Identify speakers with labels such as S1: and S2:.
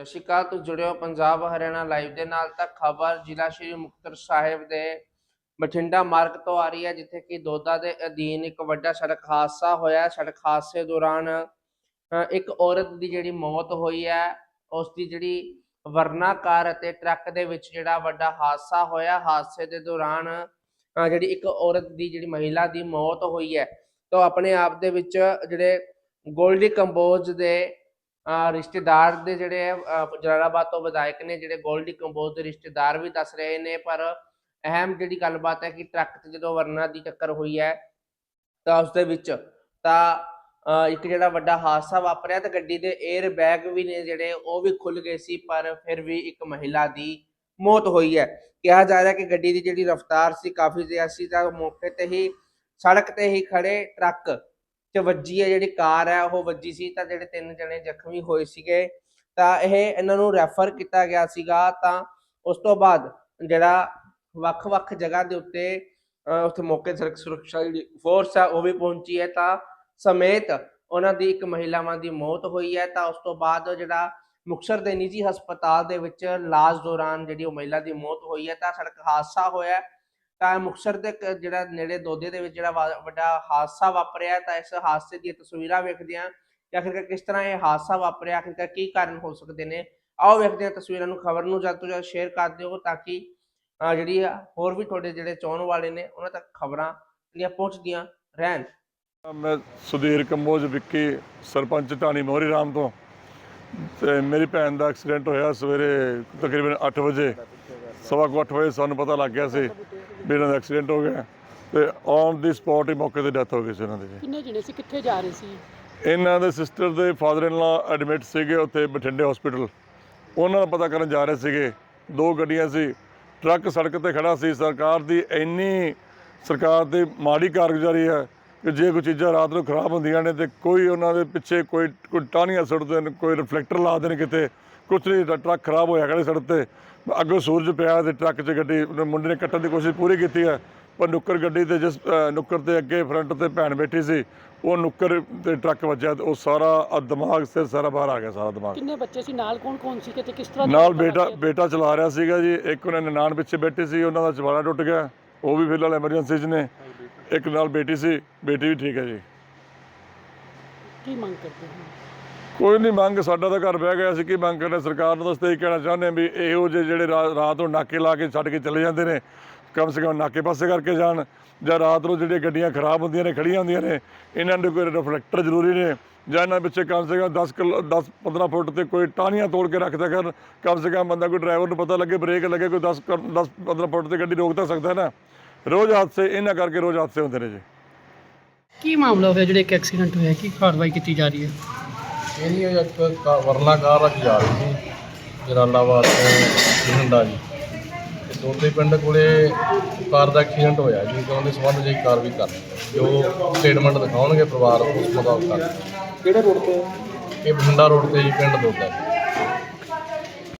S1: ਸਤਿ ਸ਼੍ਰੀ ਅਕਾਲ, ਤੁਸੀਂ ਜੁੜਿਓ ਪੰਜਾਬ ਹਰਿਆਣਾ ਲਾਈਵ ਦੇ ਨਾਲ। ਤਾਂ ਖਬਰ ਜ਼ਿਲ੍ਹਾ ਸ਼੍ਰੀ ਮੁਕਤਸਰ ਸਾਹਿਬ ਦੇ ਬਠਿੰਡਾ ਮਾਰਗ ਤੋਂ ਆ ਰਹੀ ਹੈ, ਜਿੱਥੇ ਕਿ ਦੋਦਾ ਦੇ ਅਧੀਨ ਇੱਕ ਵੱਡਾ ਸੜਕ ਹਾਦਸਾ ਹੋਇਆ। ਸੜਕ ਹਾਦਸੇ ਦੌਰਾਨ ਇੱਕ ਔਰਤ ਦੀ ਜਿਹੜੀ ਮੌਤ ਹੋਈ ਹੈ ਉਸ ਦੀ ਜਿਹੜੀ ਵਰਨਾਕਾਰ ਅਤੇ ਟਰੱਕ ਦੇ ਵਿੱਚ ਜਿਹੜਾ ਵੱਡਾ ਹਾਦਸਾ ਹੋਇਆ। ਹਾਦਸੇ ਦੇ ਦੌਰਾਨ ਜਿਹੜੀ ਇੱਕ ਔਰਤ ਦੀ ਜਿਹੜੀ ਮਹਿਲਾ ਦੀ ਮੌਤ ਹੋਈ ਹੈ। ਤਾਂ ਆਪਣੇ ਆਪ ਦੇ ਵਿੱਚ ਜਿਹੜੇ ਗੋਲਡੀ ਕੰਬੋਜ ਦੇ ਰਿਸ਼ਤੇਦਾਰ ਦੇ ਜਿਹੜੇ ਅਹ ਜਲਾਲਾਬਾਦ ਤੋਂ ਵਿਧਾਇਕ ਨੇ, ਜਿਹੜੇ ਗੋਲਡੀ ਕੰਬੋਜ ਦੇ ਰਿਸ਼ਤੇਦਾਰ ਵੀ ਦੱਸ ਰਹੇ ਨੇ, ਪਰ ਅਹਿਮ ਜਿਹੜੀ ਗੱਲਬਾਤ ਹੈ ਕਿ ਟਰੱਕ ਤੇ ਜਦੋਂ ਵਰਨਾ ਦੀ ਟੱਕਰ ਹੋਈ ਹੈ, ਤਾਂ ਉਸ ਦੇ ਵਿੱਚ ਤਾਂ, ਅਹ ਇੱਕ ਜਿਹੜਾ ਵੱਡਾ ਹਾਦਸਾ ਵਾਪਰਿਆ ਤੇ ਗੱਡੀ ਦੇ 에ਅਰ ਬੈਗ ਵੀ ਨੇ ਜਿਹੜੇ, ਉਹ ਵੀ ਖੁੱਲ ਗਏ ਸੀ, ਪਰ ਫਿਰ ਵੀ ਇੱਕ ਮਹਿਲਾ ਦੀ ਮੌਤ ਹੋਈ ਹੈ। ਕਿਹਾ ਜਾ ਰਿਹਾ ਕਿ ਗੱਡੀ ਦੀ ਜਿਹੜੀ ਰਫ਼ਤਾਰ ਸੀ, ਕਾਫੀ ਜ਼ਿਆਦਾ ਸੀ, ਤਾਂ ਮੌਕੇ ਤੇ ਹੀ ਸੜਕ ਤੇ ਹੀ ਖੜੇ ਟਰੱਕ ਚ ਵੱਜੀ ਹੈ, ਜਿਹੜੀ ਕਾਰ ਹੈ, ਉਹ ਵੱਜੀ ਸੀ, ਤਾਂ ਜਿਹੜੇ ਤਿੰਨ ਜਣੇ ਜ਼ਖਮੀ ਹੋਏ ਸੀਗੇ, ਤਾਂ ਇਹ ਇਹਨਾਂ ਨੂੰ ਰੈਫਰ ਕੀਤਾ ਗਿਆ ਸੀਗਾ, ਤਾਂ ਉਸ ਤੋਂ ਬਾਅਦ ਜਿਹੜਾ ਵੱਖ-ਵੱਖ ਜਗ੍ਹਾ ਦੇ ਉੱਤੇ, ਅਹ, ਉੱਥੇ ਮੌਕੇ ਸੜਕ ਸੁਰੱਖਿਆ ਜਿਹੜੀ ਫੋਰਸ ਹੈ, ਉਹ ਵੀ ਪਹੁੰਚੀ ਹੈ, ਤਾਂ ਸਮੇਤ ਉਹਨਾਂ ਦੀ ਇੱਕ ਮਹਿਲਾਵਾਂ ਦੀ ਮੌਤ ਹੋਈ ਹੈ, ਤਾਂ ਉਸ ਤੋਂ ਬਾਅਦ ਜਿਹੜਾ ਮੁਕਤਸਰ ਦੇ ਨਿੱਜੀ ਹਸਪਤਾਲ ਦੇ ਵਿੱਚ ਇਲਾਜ ਦੌਰਾਨ ਜਿਹੜੀ ਉਹ ਮਹਿਲਾ ਦੀ ਮੌਤ ਹੋਈ ਹੈ, ਤਾਂ ਸੜਕ ਹਾਦਸਾ ਹੋਇਆ ਤਾਂ ਮੁਕਤਸਰ ਦੇ ਜਿਹੜਾ ਨੇੜੇ ਦੋਦੇ ਦੇ ਵਿੱਚ ਜਿਹੜਾ ਵੱਡਾ ਹਾਦਸਾ ਵਾਪਰਿਆ ਤਾਂ ਇਸ ਹਾਦਸੇ ਦੀਆਂ ਤਸਵੀਰਾਂ ਵੇਖਦੇ ਹਾਂ ਕਿ ਆਖਿਰਕਾਰ ਕਿਸ ਤਰ੍ਹਾਂ ਇਹ ਹਾਦਸਾ ਵਾਪਰਿਆ, ਆਖਿਰਕਾਰ ਕੀ ਕਾਰਨ ਹੋ ਸਕਦੇ ਨੇ? ਆਓ ਵੇਖਦੇ ਹਾਂ ਤਸਵੀਰਾਂ ਨੂੰ, ਖਬਰ ਨੂੰ ਜਦ ਤੋਂ ਜਦ ਸ਼ੇਅਰ ਕਰ ਦਿਓ ਤਾਂ ਕਿ ਜਿਹੜੀ ਹੋਰ ਵੀ ਤੁਹਾਡੇ ਜਿਹੜੇ ਚਾਹਣ ਵਾਲੇ ਨੇ, ਉਹਨਾਂ ਤੱਕ ਖਬਰਾਂ ਜਿਹੜੀਆਂ ਪਹੁੰਚਦੀਆਂ ਰਹਿਣ।
S2: ਮੈਂ ਸੁਧੀਰ ਕੰਬੋਜ, ਵਿੱਕੀ, ਸਰਪੰਚ ਢਾਣੀ ਮੋਹਰੀ ਰਾਮ ਤੋਂ। ਤੇ ਮੇਰੀ ਭੈਣ ਦਾ ਐਕਸੀਡੈਂਟ ਹੋਇਆ ਸਵੇਰੇ ਤਕਰੀਬਨ 8 ਵਜੇ, ਸਵਾ ਕੁ ਅੱਠ ਵਜੇ ਸਾਨੂੰ ਪਤਾ ਲੱਗ ਗਿਆ ਸੀ। ਵੀ ਇਹਨਾਂ ਦਾ ਐਕਸੀਡੈਂਟ ਹੋ ਗਿਆ ਤੇ ਔਨ ਦੀ ਸਪੌਟ ਹੀ ਮੌਕੇ ਤੇ ਡੈਥ ਹੋ ਗਈ ਸੀ ਇਹਨਾਂ ਦੀ ਜੀ।
S3: ਕਿੰਨੇ ਜਣੇ ਸੀ? ਕਿੱਥੇ ਜਾ ਰਹੇ ਸੀ?
S2: ਇਹਨਾਂ ਦੇ ਸਿਸਟਰ ਦੇ ਫਾਦਰ ਇਨ ਲਾ ਐਡਮਿਟ ਸੀਗੇ ਉੱਥੇ ਬਠਿੰਡੇ ਹਸਪੀਟਲ ਉਹਨਾਂ ਦਾ ਪਤਾ ਕਰਨ ਜਾ ਰਹੇ ਸੀਗੇ। ਦੋ ਗੱਡੀਆਂ ਸੀ। ਟਰੱਕ ਸੜਕ ਤੇ ਖੜਾ ਸੀ। ਸਰਕਾਰ ਦੀ ਇੰਨੀ ਸਰਕਾਰ ਦੀ ਮਾੜੀ ਕਾਰਗੁਜ਼ਾਰੀ ਹੈ। ਕਿ ਜੇ ਕੋਈ ਚੀਜ਼ਾਂ ਰਾਤ ਨੂੰ ਖਰਾਬ ਹੁੰਦੀਆਂ ਨੇ ਤੇ ਕੋਈ ਉਹਨਾਂ ਦੇ ਪਿੱਛੇ ਕੋਈ ਕੋਈ ਟਾਹਣੀਆਂ ਸੁੱਟਦੇ ਨੇ ਕੋਈ ਰਿਫਲੈਕਟਰ ਲਾ ਦੇਣ ਕਿਤੇ ਕੁਛ ਨਹੀਂ ਟਰੱਕ ਖਰਾਬ ਹੋਇਆ ਖੜੇ ਸੜਕ ਤੇ। ਅੱਗੋਂ ਸੂਰਜ ਪਿਆ ਤੇ ਟਰੱਕ 'ਚ ਗੱਡੀ ਮੁੰਡੇ ਨੇ ਕੱਟਣ ਦੀ ਕੋਸ਼ਿਸ਼ ਪੂਰੀ ਕੀਤੀ ਹੈ। ਪਰ ਨੁੱਕਰ ਗੱਡੀ ਤੇ ਜਿਸ ਨੁੱਕਰ ਤੇ ਅੱਗੇ ਫਰੰਟ ਤੇ ਭੈਣ ਬੈਠੀ ਸੀ ਉਹ ਨੁੱਕਰ ਤੇ ਟਰੱਕ ਵੱਜਿਆ ਉਹ ਸਾਰਾ ਦਿਮਾਗ ਸਿਰ ਸਾਰਾ ਬਾਹਰ ਆ ਗਿਆ ਸਾਰਾ ਦਿਮਾਗ।
S3: ਕਿੰਨੇ ਬੱਚੇ ਸੀ? ਨਾਲ ਕੌਣ ਕੌਣ ਸੀ? ਤੇ ਕਿਸ ਤਰ੍ਹਾਂ
S2: ਨਾਲ ਬੇਟਾ ਬੇਟਾ ਚਲਾ ਰਿਹਾ ਸੀਗਾ ਜੀ ਇੱਕ ਉਹਨੇ ਨਨਾਣ ਪਿੱਛੇ ਬੈਠੀ ਸੀ ਉਹਨਾਂ ਦਾ ਚਵਾੜਾ ਟੁੱਟ ਗਿਆ ਉਹ ਵੀ ਫਿਲਹਾਲ ਐਮਰਜੈਂਸੀ 'ਚ ਨੇ। ਇੱਕ ਨਾਲ ਬੇਟੀ ਸੀ ਬੇਟੀ ਵੀ ਠੀਕ ਹੈ ਜੀ।
S3: ਕੀ ਮੰਗ ਕਰਦੇ ਹੋ?
S2: ਕੋਈ ਨਹੀਂ ਮੰਗ ਸਾਡਾ ਤਾਂ ਘਰ ਬਹਿ ਗਿਆ ਸੀ ਕੀ ਮੰਗ ਕਰਨਾ? ਸਰਕਾਰ ਨੂੰ ਤਾਂ ਤਾਂ ਇਹ ਕਹਿਣਾ ਚਾਹੁੰਦੇ ਹਾਂ ਵੀ ਇਹੋ ਜਿਹੇ ਜਿਹੜੇ ਰਾ- ਰਾਤ ਨੂੰ ਨਾਕੇ ਲਾ ਕੇ ਛੱਡ ਕੇ ਚਲੇ ਜਾਂਦੇ ਨੇ ਕਮ ਸੇ ਕਮ ਨਾਕੇ ਪਾਸੇ ਕਰਕੇ ਜਾਣ ਜਾਂ ਰਾਤ ਨੂੰ ਜਿਹੜੀਆਂ ਗੱਡੀਆਂ ਖਰਾਬ ਹੁੰਦੀਆਂ ਨੇ ਖੜੀਆਂ ਹੁੰਦੀਆਂ ਨੇ ਇਹਨਾਂ ਦੇ ਕੋਈ ਰਿਫਲੈਕਟਰ ਜ਼ਰੂਰੀ ਨੇ ਜਾਂ ਇਹਨਾਂ ਪਿੱਛੇ ਕਮ ਸੇ ਕਮ 10 ਕਿਲੋ 10 15 ਫੁੱਟ ਤੇ ਕੋਈ ਟਾਹਣੀਆਂ ਤੋੜ ਕੇ ਰੱਖਦਾ ਕਰਨ ਕਮ ਸੇ ਕਮ ਬੰਦਾ ਕੋਈ ਡਰਾਈਵਰ ਨੂੰ ਪਤਾ ਲੱਗੇ ਬ੍ਰੇਕ ਲੱਗੇ ਕੋਈ 10 10 15 ਫੁੱਟ ਤੇ ਗੱਡੀ ਰੋਕ ਤਾਂ ਸਕਦਾ ਨਾ। ਰੋਜ਼ ਹਾਦਸੇ ਇਹਨਾਂ ਕਰਕੇ ਰੋਜ਼ ਹਾਦਸੇ ਹੁੰਦੇ ਨੇ ਜੀ।
S3: ਕੀ ਮਾਮਲਾ ਹੋਇਆ ਜਿਹੜੇ ਇੱਕ ਐਕਸੀਡੈਂਟ ਹੋਇਆ? ਕੀ ਕਾਰਵਾਈ ਕੀਤੀ ਜਾ ਰਹੀ ਹੈ?
S4: ਇਹ ਜੀ ਇੱਕ ਕਾ- ਵਰਨਾ ਕਾਰ ਅੱਜ ਜਾ ਰਹੀ ਸੀ ਜਲਾਲਾਬਾਦ ਤੋਂ ਬਠਿੰਡਾ ਜੀ। ਤੇ ਦੋਦੇ ਪਿੰਡ ਕੋਲੇ ਕਾਰ ਦਾ ਐਕਸੀਡੈਂਟ ਹੋਇਆ ਜੀ ਤੇ ਉਹਦੇ ਸੰਬੰਧ ਵਿੱਚ ਕਾਰਵਾਈ ਕਰ ਜੋ ਸਟੇਟਮੈਂਟ ਦਿਖਾਉਣਗੇ ਪਰਿਵਾਰ ਉਸ ਮੁਤਾਬਕ ਕਰ
S5: ਕਿਹੜੇ ਰੋਡ ਤੇ?
S4: ਇਹ ਬਠਿੰਡਾ ਰੋਡ ਤੇ ਜੀ ਪਿੰਡ ਦੋਦਾ।